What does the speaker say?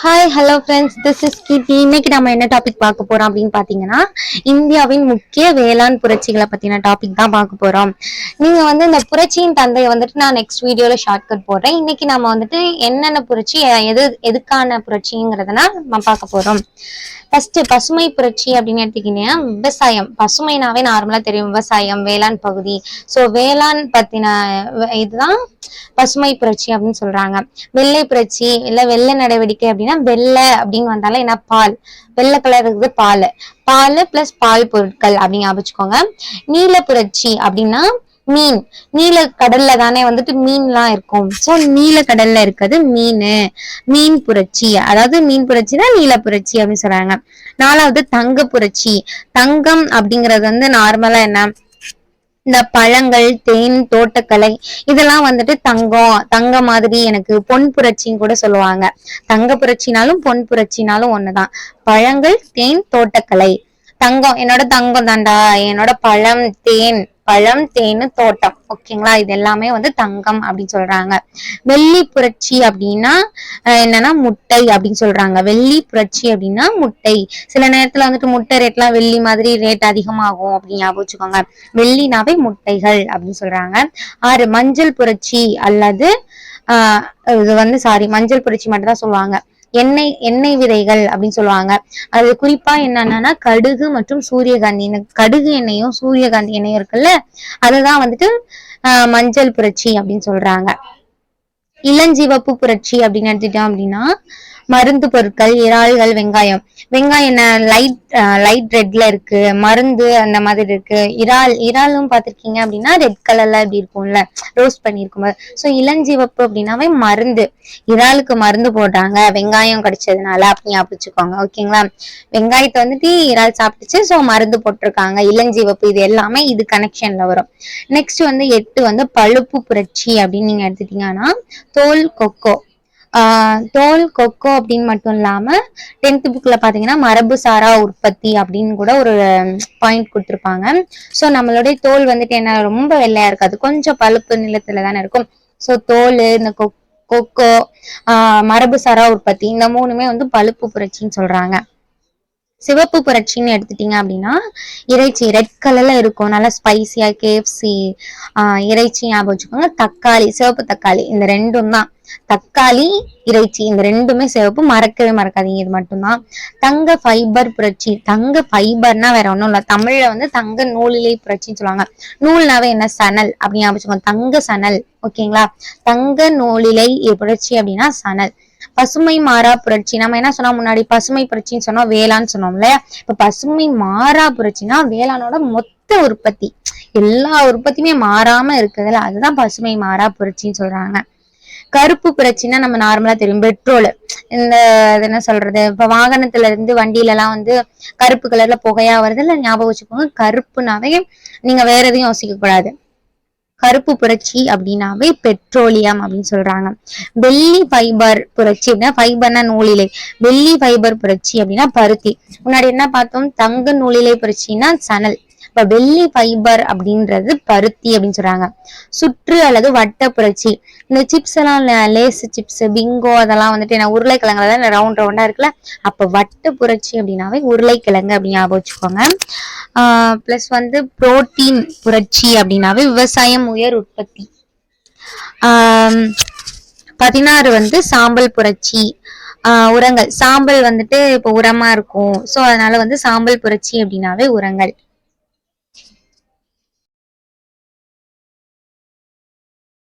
Hi hello friends this is Keerthi இன்னைக்கு நம்ம என்ன டாபிக் பார்க்க போறோம் அப்படின்னு பாத்தீங்கன்னா இந்தியாவின் முக்கிய வேளாண் புரட்சிகளை பத்தின டாபிக் தான் பார்க்க போறோம். நீங்க வந்து இந்த புரட்சியின் தந்தையை வந்துட்டு நான் நெக்ஸ்ட் வீடியோல ஷார்ட்கட் போடுறேன். இன்னைக்கு நம்ம வந்துட்டு என்னென்ன புரட்சி எது எதுக்கான புரட்சிங்கிறதுனா நம்ம பார்க்க போறோம். ஃபர்ஸ்ட் பசுமை புரட்சி அப்படின்னு எடுத்துக்கிட்டீங்கன்னா விவசாயம். பசுமைனாவே நார்மலா தெரியும். விவசாயம் வேளாண் பகுதி. சோ வேளாண் பத்தின இதுதான் பசுமை புரட்சி அப்படின்னு சொல்றாங்க. வெள்ளை புரட்சி இல்ல வெள்ளை நடவடிக்கை அப்படின்னா வெள்ளை அப்படின்னு வந்தாலும் என்ன? பால். வெள்ளை கலர் இருக்குது பால். பால் பிளஸ் பால் பொருட்கள் அப்படின்னு ஞாபகம் நீல புரட்சி அப்படின்னா மீன். நீல கடல்ல தானே வந்துட்டு மீன்லாம் இருக்கும். ஸோ நீல கடல்ல இருக்கிறது மீன். மீன் புரட்சி. அதாவது மீன் புரட்சினா நீல புரட்சி அப்படின்னு சொல்றாங்க. நாலாவது தங்க புரட்சி. தங்கம் அப்படிங்கிறது வந்து நார்மலா என்ன? இந்த பழங்கள் தேன் தோட்டக்கலை இதெல்லாம் வந்துட்டு தங்கம் தங்க மாதிரி எனக்கு பொன் புரட்சின்னு கூட சொல்லுவாங்க. தங்க புரட்சினாலும் பொன் புரட்சினாலும் ஒண்ணுதான். பழங்கள் தேன் தோட்டக்கலை. தங்கம் என்னோட தங்கம் தாண்டா என்னோட பழம் தேன். பழம் தேனு தோட்டம். ஓகேங்களா? இது எல்லாமே வந்து தங்கம் அப்படின்னு சொல்றாங்க. வெள்ளி புரட்சி அப்படின்னா என்னன்னா முட்டை அப்படின்னு சொல்றாங்க. வெள்ளி புரட்சி அப்படின்னா முட்டை. சில நேரத்துல வந்துட்டு முட்டை ரேட்லாம் வெள்ளி மாதிரி ரேட் அதிகமாகும் அப்படின்னு ஞாபகம் வச்சுக்கோங்க. வெள்ளினாவே முட்டைகள் அப்படின்னு சொல்றாங்க. ஆறு மஞ்சள் புரட்சி அல்லது ஆஹ் இது வந்து சாரி மஞ்சள் புரட்சி மட்டும் தான் சொல்லுவாங்க. எண்ணெய் எண்ணெய் விதைகள் அப்படின்னு சொல்லுவாங்க. அது குறிப்பா என்னன்னா கடுகு மற்றும் சூரியகாந்தி கடுகு எண்ணெயும் சூரியகாந்தி எண்ணெயும் இருக்குல்ல? அதுதான் வந்துட்டு ஆஹ் மஞ்சள் புரட்சி அப்படின்னு சொல்றாங்க. இளஞ்சிவப்பு புரட்சி அப்படின்னு எடுத்துட்டோம் அப்படின்னா மருந்து பொருட்கள் இறால்கள் வெங்காயம். வெங்காயம் என்ன? லைட் லைட் ரெட்ல இருக்கு. மருந்து அந்த மாதிரி இருக்கு. இறால் இறாலும் பார்த்திருக்கீங்க அப்படின்னா ரெட் கலர்ல இப்படி இருக்கும்ல. ரோஸ்ட் பண்ணியிருக்கும் ஸோ இளஞ்சிவப்பு அப்படின்னாவே மருந்து. இறாலுக்கு மருந்து போடுறாங்க வெங்காயம் கிடைச்சதுனால அப்படி ஞாபகிச்சுக்கோங்க ஓகேங்களா வெங்காயத்தை வந்துட்டு இறால் சாப்பிட்டுச்சு. ஸோ மருந்து போட்டிருக்காங்க. இளஞ்சிவப்பு இது எல்லாமே இது கனெக்ஷன்ல வரும். நெக்ஸ்ட் வந்து எட்டு வந்து பழுப்பு புரட்சி அப்படின்னு நீங்க எடுத்துட்டீங்கன்னா தோல் கொக்கோ. தோல் கொக்கோ அப்படின்னு மட்டும் இல்லாம டென்த் புக்ல பாத்தீங்கன்னா மரபு சாரா உற்பத்தி அப்படின்னு கூட ஒரு பாயிண்ட் கொடுத்துருப்பாங்க. ஸோ நம்மளுடைய தோல் வந்துட்டு என்ன ரொம்ப வெள்ளையா இருக்காது கொஞ்சம் பழுப்பு நிலத்துல தானே இருக்கும். ஸோ தோல் இந்த கொக்கோ ஆஹ் மரபு சாரா உற்பத்தி இந்த மூணுமே வந்து பழுப்பு புரட்சின்னு சொல்றாங்க. சிவப்பு புரட்சின்னு எடுத்துட்டீங்க அப்படின்னா இறைச்சி ரெட் கலர்ல இருக்கும். நல்லா ஸ்பைசியா கேஎஃப்சி இறைச்சி ஞாபகம் வச்சுக்கோங்க. தக்காளி சிவப்பு தக்காளி இந்த ரெண்டும் தான். தக்காளி இறைச்சி இந்த ரெண்டுமே சிவப்பு. மறக்கவே மறக்காதீங்க இது மட்டும்தான். தங்க ஃபைபர் புரட்சி. தங்க ஃபைபர்னா வேற ஒண்ணும் இல்ல. தமிழ்ல வந்து தங்க நூலிலை புரட்சின்னு சொல்லுவாங்க. நூல்னாவே என்ன? சணல். அப்படின்னு ஞாபகம் வச்சுக்கோங்க. தங்க சணல். ஓகேங்களா? தங்க நூலிலை புரட்சி அப்படின்னா சணல். பசுமை மாறா புரட்சி. நம்ம என்ன சொன்னோம் முன்னாடி? பசுமை புரட்சின்னு சொன்னோம் வேளான்னு சொன்னோம் இல்லையா? இப்ப பசுமை மாறா புரட்சினா வேளாணோட மொத்த உற்பத்தி. எல்லா உற்பத்தியுமே மாறாம இருக்குதுல்ல அதுதான் பசுமை மாறா புரட்சின்னு சொல்றாங்க. கருப்பு புரட்சின்னா நம்ம நார்மலா தெரியும் பெட்ரோல் இந்த என்ன சொல்றது? இப்ப வாகனத்துல இருந்து வண்டியில எல்லாம் வந்து கருப்பு கலர்ல புகையா வருது இல்ல ஞாபகம் வச்சுக்கோங்க. கருப்புனாவே நீங்க வேற எதையும் யோசிக்க கூடாது கருப்பு புரட்சி அப்படின்னாவே பெட்ரோலியம் அப்படின்னு சொல்றாங்க. வெள்ளி ஃபைபர் புரட்சி அப்படின்னா ஃபைபர்னா நூலிலை. வெள்ளி ஃபைபர் புரட்சி அப்படின்னா பருத்தி. முன்னாடி என்ன பார்த்தோம்? தங்க நூலிலை புரட்சின்னா சணல். இப்ப வெள்ளி ஃபைபர் அப்படின்றது பருத்தி அப்படின்னு சொல்றாங்க. சுற்று அல்லது வட்ட புரட்சி. இந்த சிப்ஸ் எல்லாம் லேஸ் சிப்ஸ் பிங்கோ அதெல்லாம் வந்துட்டு என்ன உருளைக்கிழங்குல தான் ரவுண்ட் ரவுண்டா இருக்குல்ல? அப்ப வட்ட புரட்சி அப்படின்னாவே உருளைக்கிழங்கு அப்படின்னு ஞாபகம் வச்சுக்கோங்க. ப்ளஸ் வந்து புரோட்டீன் புரட்சி அப்படின்னாவே விவசாயம் உயர் உற்பத்தி. ஆஹ் பதினாறு வந்து சாம்பல் புரட்சி. ஆஹ் உரங்கள். சாம்பல் வந்துட்டு இப்போ உரமா இருக்கும். ஸோ அதனால வந்து சாம்பல் புரட்சி அப்படின்னாவே உரங்கள்.